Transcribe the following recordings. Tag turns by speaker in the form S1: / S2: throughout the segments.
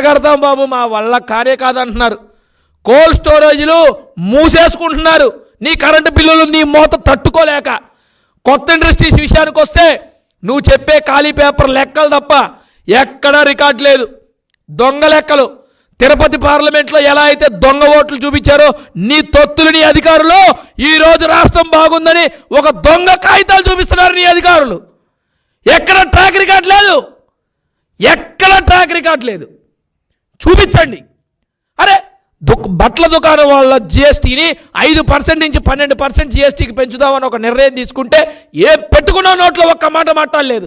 S1: కడతాం బాబు మా వల్ల కానే కాదంటున్నారు. కోల్డ్ స్టోరేజీలు మూసేసుకుంటున్నారు. నీ కరెంటు బిల్లులు నీ మూత తట్టుకోలేక. కొత్త ఇండస్ట్రీస్ విషయానికి వస్తే నువ్వు చెప్పే ఖాళీ పేపర్ లెక్కలు తప్ప ఎక్కడా రికార్డ్ లేదు. దొంగ లెక్కలు. తిరుపతి పార్లమెంట్లో ఎలా అయితే దొంగ ఓట్లు చూపించారో నీ తొత్తులు నీ అధికారులు ఈ రోజు రాష్ట్రం బాగుందని ఒక దొంగ కాగితాలు చూపిస్తున్నారు నీ అధికారులు. ఎక్కడ ట్రాక్ రికార్డ్ లేదు. ఎక్కడ ట్రాక్ రికార్డ్ లేదు. చూపించండి. అరే దుక్ బట్టల దుకాణం వాళ్ళ జిఎస్టీని ఐదు పర్సెంట్ నుంచి పన్నెండు పర్సెంట్ జిఎస్టీకి పెంచుదామని ఒక నిర్ణయం తీసుకుంటే ఏ పెట్టుకున్న నోట్లో ఒక్క మాట మాట్లాడలేదు.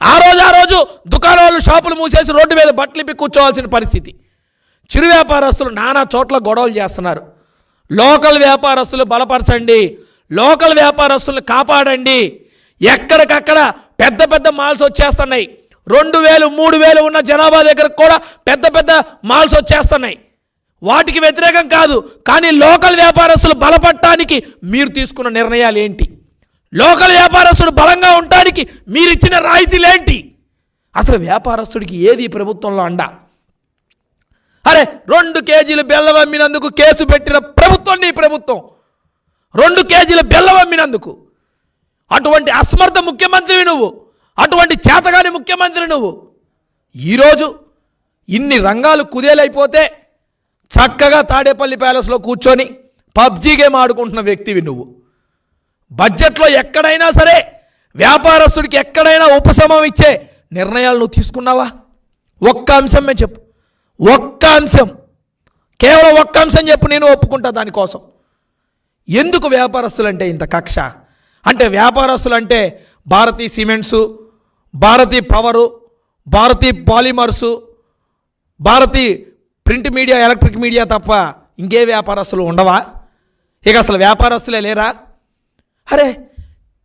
S1: ఆ రోజు ఆ రోజు దుకాణం వాళ్ళు షాపులు మూసేసి రోడ్డు మీద బట్టలు ఇప్పి కూర్చోవాల్సిన పరిస్థితి. చిరు వ్యాపారస్తులు నానా చోట్ల గొడవలు చేస్తున్నారు. లోకల్ వ్యాపారస్తులు బలపరచండి. లోకల్ వ్యాపారస్తులను కాపాడండి. ఎక్కడికక్కడ పెద్ద పెద్ద మాల్స్ వచ్చేస్తున్నాయి. రెండు వేలు మూడు వేలు ఉన్న జనాభా దగ్గర కూడా పెద్ద పెద్ద మాల్స్ వచ్చేస్తున్నాయి. వాటికి వ్యతిరేకం కాదు కానీ లోకల్ వ్యాపారస్తులు బలపడటానికి మీరు తీసుకున్న నిర్ణయాలు ఏంటి? లోకల్ వ్యాపారస్తుడు బలంగా ఉండటానికి మీరు ఇచ్చిన రాయితీలేంటి అసలు వ్యాపారస్తుడికి ఏది ప్రభుత్వంలో అండా? అరే రెండు కేజీలు బెల్లం అమ్మినందుకు కేసు పెట్టిన ప్రభుత్వం నీ ప్రభుత్వం. రెండు కేజీల బెల్లం అమ్మినందుకు. అటువంటి అసమర్థ ముఖ్యమంత్రివి నువ్వు. అటువంటి చేతగాని ముఖ్యమంత్రి నువ్వు. ఈరోజు ఇన్ని రంగాలు కుదేలైపోతే చక్కగా తాడేపల్లి ప్యాలెస్లో కూర్చొని పబ్జీ గేమ్ ఆడుకుంటున్న వ్యక్తివి నువ్వు. బడ్జెట్లో ఎక్కడైనా సరే వ్యాపారస్తుడికి ఎక్కడైనా ఉపశమం ఇచ్చే నిర్ణయాలు నువ్వు తీసుకున్నావా? ఒక్క అంశమే చెప్పు. ఒక్క అంశం. కేవలం ఒక్క అంశం చెప్పు నేను ఒప్పుకుంటా దానికోసం ఎందుకు వ్యాపారస్తులంటే ఇంత కక్ష? అంటే వ్యాపారస్తులంటే Bharathi cements Bharathi power Bharathi polymers Bharathi print media electric media తప్ప ఇంకే వ్యాపారస్తులు ఉండవా? ఇక అసలు వ్యాపారస్తులే లేరా? అరే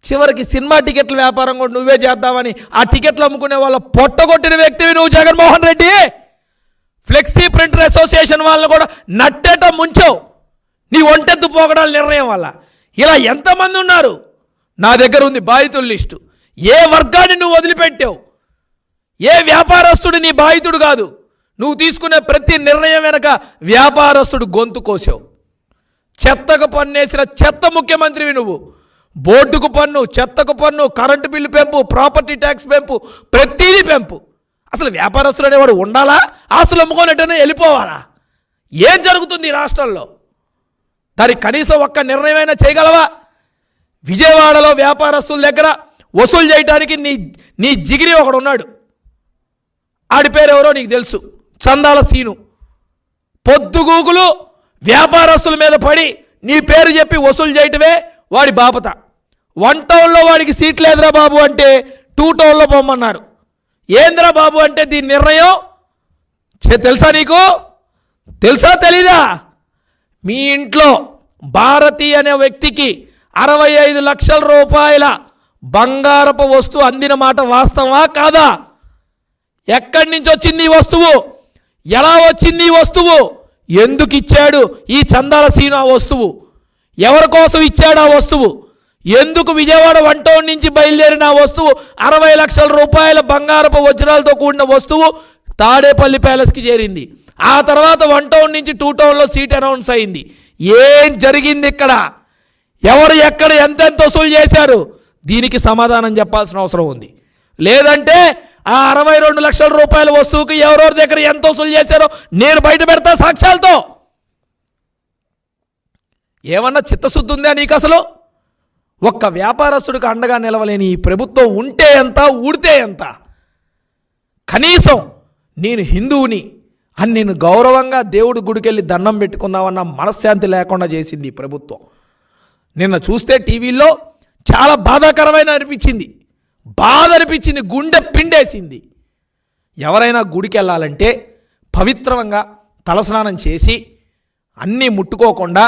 S1: చివరికి సినిమా టికెట్ల వ్యాపారం కూడా నువ్వే చేద్దామని ఆ టికెట్లు అమ్ముకునే వాళ్ళ పొట్టగొట్టిన వ్యక్తివి నువ్వు Jaganmohan Reddy? Flexi printer association వాళ్ళని కూడా నట్టేట ముంచావు. నీ ఒంటెత్తు పోగడాల నిర్ణయం వల్ల. ఇలా ఎంతమంది ఉన్నారు? నా దగ్గర ఉంది బాధితుల లిస్టు. ఏ వర్గాన్ని నువ్వు వదిలిపెట్టావు? ఏ వ్యాపారస్తుడు నీ బాధితుడు కాదు? నువ్వు తీసుకునే ప్రతి నిర్ణయం వెనక వ్యాపారస్తుడు గొంతు కోసావు. చెత్తకు పన్నేసిన చెత్త ముఖ్యమంత్రివి నువ్వు. బోర్డుకు పన్ను చెత్తకు పన్ను కరెంటు బిల్లు పెంపు ప్రాపర్టీ ట్యాక్స్ పెంపు ప్రతిదీ పెంపు. అసలు వ్యాపారస్తులు అనేవాడు ఉండాలా? ఆస్తులు అమ్ముకోనట్టనే వెళ్ళిపోవాలా? ఏం జరుగుతుంది ఈ రాష్ట్రంలో? దానికి కనీసం ఒక్క నిర్ణయమైనా చేయగలవా? విజయవాడలో వ్యాపారస్తుల దగ్గర వసూలు చేయడానికి నీ నీ జిగిరి ఒకడు ఉన్నాడు. ఆడి పేరెవరో నీకు తెలుసు. చందాల సీను. పొద్దుగూకులు వ్యాపారస్తుల మీద పడి నీ పేరు చెప్పి వసూలు చేయటమే వాడి బాపత. వన్ టౌన్లో వాడికి సీట్ లేదురా బాబు అంటే టూ టౌన్లో పొమ్మన్నారు. ఏంద్రా బాబు అంటే దీని నిర్ణయం? చే- తెలుసా నీకు? తెలుసా తెలీదా? మీ ఇంట్లో భారతి అనే వ్యక్తికి అరవై ఐదు లక్షల రూపాయల బంగారపు వస్తువు అందిన మాట వాస్తవా కాదా? ఎక్కడి నుంచి వచ్చింది ఈ వస్తువు? ఎలా వచ్చింది ఈ వస్తువు? ఎందుకు ఇచ్చాడు ఈ చందాల సీను ఆ వస్తువు? ఎవరి కోసం ఇచ్చాడు ఆ వస్తువు? ఎందుకు విజయవాడ వన్ టౌన్ నుంచి బయలుదేరిన ఆ వస్తువు? అరవై లక్షల రూపాయల బంగారపు వజ్రాలతో కూడిన వస్తువు తాడేపల్లి ప్యాలెస్కి చేరింది. ఆ తర్వాత వన్ టౌన్ నుంచి టూ టౌన్లో సీట్ అనౌన్స్ అయింది. ఏం జరిగింది ఇక్కడ? ఎవరు ఎక్కడ ఎంతెంత వసూలు చేశారు? దీనికి సమాధానం చెప్పాల్సిన అవసరం ఉంది. లేదంటే ఆ అరవై రెండు లక్షల రూపాయల వస్తువుకి ఎవరెవరి దగ్గర ఎంత వసూలు చేశారో నేను బయట పెడతా సాక్ష్యాలతో. ఏమన్నా చిత్తశుద్ధి ఉందా నీకు అసలు? ఒక్క వ్యాపారస్తుడికి అండగా నిలవలేని ఈ ప్రభుత్వం ఉంటే ఎంత ఊడితే ఎంత? కనీసం నేను హిందువుని అని నేను గౌరవంగా దేవుడి గుడికెళ్ళి దండం పెట్టుకుందామన్న మనశ్శాంతి లేకుండా చేసింది ఈ ప్రభుత్వం. నిన్న చూస్తే టీవీలో చాలా బాధాకరమైన అనిపించింది. బాధ అనిపించింది గుండె పిండేసింది. ఎవరైనా గుడికి వెళ్ళాలంటే పవిత్రంగా తలస్నానం చేసి అన్నీ ముట్టుకోకుండా